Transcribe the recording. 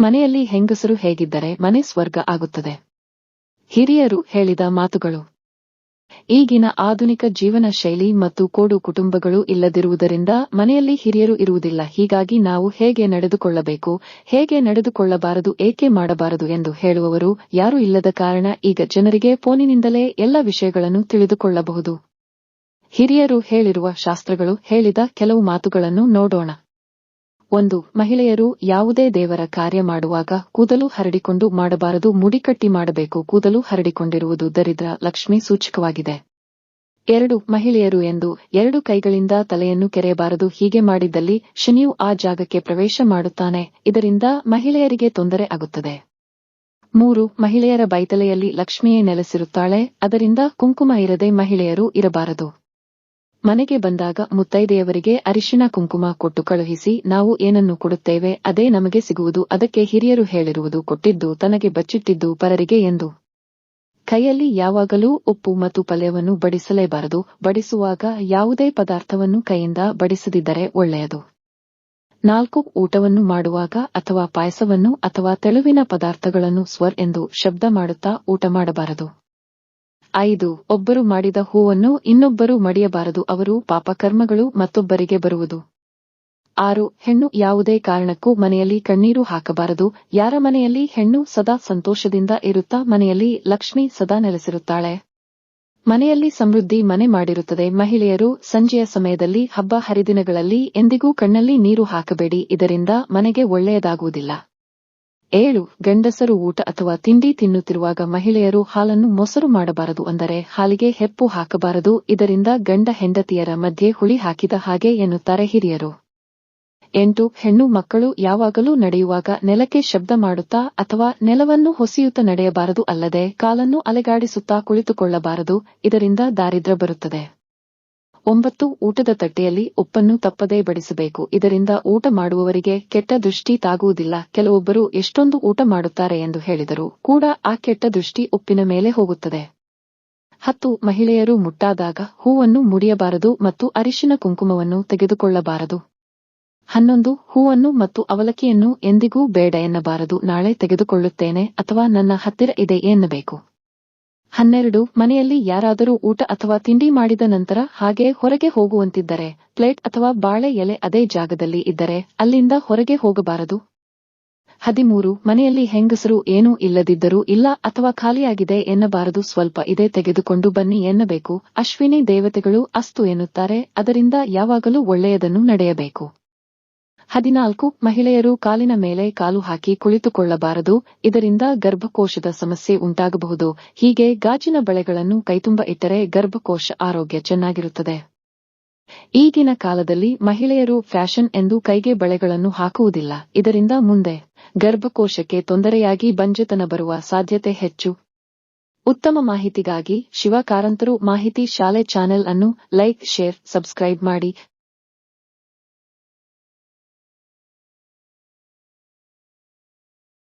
ಮನೆಯಲ್ಲಿ ಹೆಂಗಸರು ಹೇಗಿದ್ದರೆ ಮನೆ ಸ್ವರ್ಗ ಆಗುತ್ತದೆ. ಹಿರಿಯರು ಹೇಳಿದ ಮಾತುಗಳು. ಈಗಿನ ಆಧುನಿಕ ಜೀವನ ಶೈಲಿ ಮತ್ತು ಕೋಡು ಕುಟುಂಬಗಳು ಇಲ್ಲದಿರುವುದರಿಂದ ಮನೆಯಲ್ಲಿ ಹಿರಿಯರು ಇರುವುದಿಲ್ಲ. ಹೀಗಾಗಿ ನಾವು ಹೇಗೆ ನಡೆದುಕೊಳ್ಳಬೇಕು, ಹೇಗೆ ನಡೆದುಕೊಳ್ಳಬಾರದು, ಏಕೆ ಮಾಡಬಾರದು ಎಂದು ಹೇಳುವವರು ಯಾರೂ ಇಲ್ಲದ ಕಾರಣ ಈಗ ಜನರಿಗೆ ಫೋನಿನಿಂದಲೇ ಎಲ್ಲ ವಿಷಯಗಳನ್ನು ತಿಳಿದುಕೊಳ್ಳಬಹುದು. ಹಿರಿಯರು ಹೇಳಿರುವ ಶಾಸ್ತ್ರಗಳು ಹೇಳಿದ ಕೆಲವು ಮಾತುಗಳನ್ನು ನೋಡೋಣ. ಒಂದು, ಮಹಿಳೆಯರು ಯಾವುದೇ ದೇವರ ಕಾರ್ಯ ಮಾಡುವಾಗ ಕೂದಲು ಹರಡಿಕೊಂಡು ಮಾಡಬಾರದು, ಮುಡಿಕಟ್ಟಿ ಮಾಡಬೇಕು, ಕೂದಲು ಹರಡಿಕೊಂಡಿರುವುದು ದರಿದ್ರ ಲಕ್ಷ್ಮಿ ಸೂಚಕವಾಗಿದೆ. ಎರಡು, ಮಹಿಳೆಯರು ಎಂದು ಎರಡು ಕೈಗಳಿಂದ ತಲೆಯನ್ನು ಕೆರೆಯಬಾರದು, ಹೀಗೆ ಮಾಡಿದ್ದಲ್ಲಿ ಶನಿಯು ಆ ಜಾಗಕ್ಕೆ ಪ್ರವೇಶ ಮಾಡುತ್ತಾನೆ, ಇದರಿಂದ ಮಹಿಳೆಯರಿಗೆ ತೊಂದರೆ ಆಗುತ್ತದೆ. ಮೂರು, ಮಹಿಳೆಯರ ಬೈತಲೆಯಲ್ಲಿ ಲಕ್ಷ್ಮಿಯೇ ನೆಲೆಸಿರುತ್ತಾಳೆ, ಅದರಿಂದ ಕುಂಕುಮ ಇರದೆ ಮಹಿಳೆಯರು ಇರಬಾರದು. ಮನೆಗೆ ಬಂದಾಗ ಮುತ್ತೈದೆಯವರಿಗೆ ಅರಿಶಿನ ಕುಂಕುಮ ಕೊಟ್ಟು ಕಳುಹಿಸಿ ನಾವು ಏನನ್ನು ಕೊಡುತ್ತೇವೆ ಅದೇ ನಮಗೆ ಸಿಗುವುದು ಅದಕ್ಕೆ ಹಿರಿಯರು ಹೇಳಿರುವುದು ಕೊಟ್ಟಿದ್ದು ತನಗೆ ಬಚ್ಚಿಟ್ಟಿದ್ದು ಪರರಿಗೆ ಎಂದು. ಕೈಯಲ್ಲಿ ಯಾವಾಗಲೂ ಉಪ್ಪು ಮತ್ತು ಪಲ್ಯವನ್ನು ಬಡಿಸಲೇಬಾರದು, ಬಡಿಸುವಾಗ ಯಾವುದೇ ಪದಾರ್ಥವನ್ನು ಕೈಯಿಂದ ಬಡಿಸದಿದ್ದರೆ ಒಳ್ಳೆಯದು. ನಾಲ್ಕು ಊಟವನ್ನು ಮಾಡುವಾಗ ಅಥವಾ ಪಾಯಸವನ್ನು ಅಥವಾ ತೆಳುವಿನ ಪದಾರ್ಥಗಳನ್ನು ಸ್ವರ್ ಎಂದು ಶಬ್ದ ಮಾಡುತ್ತಾ ಊಟ ಮಾಡಬಾರದು. ಐದು, ಒಬ್ಬರು ಮಾಡಿದ ಹೂವನ್ನು ಇನ್ನೊಬ್ಬರು ಮಡಿಯಬಾರದು, ಅವರು ಪಾಪಕರ್ಮಗಳು ಮತ್ತೊಬ್ಬರಿಗೆ ಬರುವುದು. ಆರು, ಹೆಣ್ಣು ಯಾವುದೇ ಕಾರಣಕ್ಕೂ ಮನೆಯಲ್ಲಿ ಕಣ್ಣೀರು ಹಾಕಬಾರದು, ಯಾರ ಮನೆಯಲ್ಲಿ ಹೆಣ್ಣು ಸದಾ ಸಂತೋಷದಿಂದ ಇರುತ್ತಾ, ಮನೆಯಲ್ಲಿ ಲಕ್ಷ್ಮಿ ಸದಾ ನೆಲೆಸಿರುತ್ತಾಳೆ. ಮನೆಯಲ್ಲಿ ಸಮೃದ್ಧಿ ಮನೆ ಮಾಡಿರುತ್ತದೆ, ಮಹಿಳೆಯರು ಸಂಜೆಯ ಸಮಯದಲ್ಲಿ ಹಬ್ಬ ಹರಿದಿನಗಳಲ್ಲಿ ಎಂದಿಗೂ ಕಣ್ಣಲ್ಲಿ ನೀರು ಹಾಕಬೇಡಿ, ಇದರಿಂದ ಮನೆಗೆ ಒಳ್ಳೆಯದಾಗುವುದಿಲ್ಲ. ಏಳು, ಗಂಡಸರು ಊಟ ಅಥವಾ ತಿಂಡಿ ತಿನ್ನುತ್ತಿರುವಾಗ ಮಹಿಳೆಯರು ಹಾಲನ್ನು ಮೊಸರು ಮಾಡಬಾರದು ಅಂದರೆ ಹಾಲಿಗೆ ಹೆಪ್ಪು ಹಾಕಬಾರದು, ಇದರಿಂದ ಗಂಡ ಹೆಂಡತಿಯರ ಮಧ್ಯೆ ಹುಳಿ ಹಾಕಿದ ಹಾಗೆ ಎನ್ನುತ್ತಾರೆ ಹಿರಿಯರು. ಎಂಟು, ಹೆಣ್ಣು ಮಕ್ಕಳು ಯಾವಾಗಲೂ ನಡೆಯುವಾಗ ನೆಲಕ್ಕೆ ಶಬ್ದ ಮಾಡುತ್ತಾ ಅಥವಾ ನೆಲವನ್ನು ಹೊಸಿಯುತ್ತ ನಡೆಯಬಾರದು ಅಲ್ಲದೆ ಕಾಲನ್ನು ಅಲೆಗಾಡಿಸುತ್ತಾ ಕುಳಿತುಕೊಳ್ಳಬಾರದು, ಇದರಿಂದ ದಾರಿದ್ರ್ಯ ಬರುತ್ತದೆ. ಒಂಬತ್ತು ಊಟದ ತಟ್ಟೆಯಲ್ಲಿ ಉಪ್ಪನ್ನು ತಪ್ಪದೇ ಬಡಿಸಬೇಕು. ಇದರಿಂದ ಊಟ ಮಾಡುವವರಿಗೆ ಕೆಟ್ಟ ದೃಷ್ಟಿ ತಾಗುವುದಿಲ್ಲ. ಕೆಲವೊಬ್ಬರು ಎಷ್ಟೊಂದು ಊಟ ಮಾಡುತ್ತಾರೆ ಎಂದು ಹೇಳಿದರು ಕೂಡ ಆ ಕೆಟ್ಟ ದೃಷ್ಟಿ ಉಪ್ಪಿನ ಮೇಲೆ ಹೋಗುತ್ತದೆ. ಹತ್ತು, ಮಹಿಳೆಯರು ಮುಟ್ಟಾದಾಗ ಹೂವನ್ನು ಮುಡಿಯಬಾರದು ಮತ್ತು ಅರಿಶಿನ ಕುಂಕುಮವನ್ನು ತೆಗೆದುಕೊಳ್ಳಬಾರದು. ಹನ್ನೊಂದು, ಹೂವನ್ನು ಮತ್ತು ಅವಲಕ್ಕಿಯನ್ನು ಎಂದಿಗೂ ಬೇಡ ಎನ್ನಬಾರದು. ನಾಳೆ ತೆಗೆದುಕೊಳ್ಳುತ್ತೇನೆ ಅಥವಾ ನನ್ನ ಹತ್ತಿರ ಇದೆ ಎನ್ನಬೇಕು. ಹನ್ನೆರಡು, ಮನೆಯಲ್ಲಿ ಯಾರಾದರೂ ಊಟ ಅಥವಾ ತಿಂಡಿ ಮಾಡಿದ ನಂತರ ಹಾಗೆ ಹೊರಗೆ ಹೋಗುವಂತಿದ್ದರೆ, ಪ್ಲೇಟ್ ಅಥವಾ ಬಾಳೆ ಎಲೆ ಅದೇ ಜಾಗದಲ್ಲಿ ಇದ್ದರೆ ಅಲ್ಲಿಂದ ಹೊರಗೆ ಹೋಗಬಾರದು. ಹದಿಮೂರು, ಮನೆಯಲ್ಲಿ ಹೆಂಗಸರು ಏನೂ ಇಲ್ಲದಿದ್ದರೂ ಇಲ್ಲ ಅಥವಾ ಖಾಲಿಯಾಗಿದೆ ಎನ್ನಬಾರದು, ಸ್ವಲ್ಪ ಇದೇ ತೆಗೆದುಕೊಂಡು ಬನ್ನಿ ಎನ್ನಬೇಕು. ಅಶ್ವಿನಿ ದೇವತೆಗಳು ಅಸ್ತು ಎನ್ನುತ್ತಾರೆ, ಅದರಿಂದ ಯಾವಾಗಲೂ ಒಳ್ಳೆಯದನ್ನು ನಡೆಯಬೇಕು. ಹದಿನಾಲ್ಕು, ಮಹಿಳೆಯರು ಕಾಲಿನ ಮೇಲೆ ಕಾಲು ಹಾಕಿ ಕುಳಿತುಕೊಳ್ಳಬಾರದು, ಇದರಿಂದ ಗರ್ಭಕೋಶದ ಸಮಸ್ಯೆ ಉಂಟಾಗಬಹುದು. ಹೀಗೆ ಗಾಜಿನ ಬಳೆಗಳನ್ನು ಕೈತುಂಬ ಇಟ್ಟರೆ ಗರ್ಭಕೋಶ ಆರೋಗ್ಯ ಚೆನ್ನಾಗಿರುತ್ತದೆ. ಈಗಿನ ಕಾಲದಲ್ಲಿ ಮಹಿಳೆಯರು ಫ್ಯಾಷನ್ ಎಂದು ಕೈಗೆ ಬಳೆಗಳನ್ನು ಹಾಕುವುದಿಲ್ಲ. ಇದರಿಂದ ಮುಂದೆ ಗರ್ಭಕೋಶಕ್ಕೆ ತೊಂದರೆಯಾಗಿ ಬಂಜೆತನ ಬರುವ ಸಾಧ್ಯತೆ ಹೆಚ್ಚು. ಉತ್ತಮ ಮಾಹಿತಿಗಾಗಿ ಶಿವಕಾರಂತರು ಮಾಹಿತಿ ಶಾಲೆ ಚಾನೆಲ್ ಅನ್ನು ಲೈಕ್, ಶೇರ್, ಸಬ್ಸ್ಕ್ರೈಬ್ ಮಾಡಿ.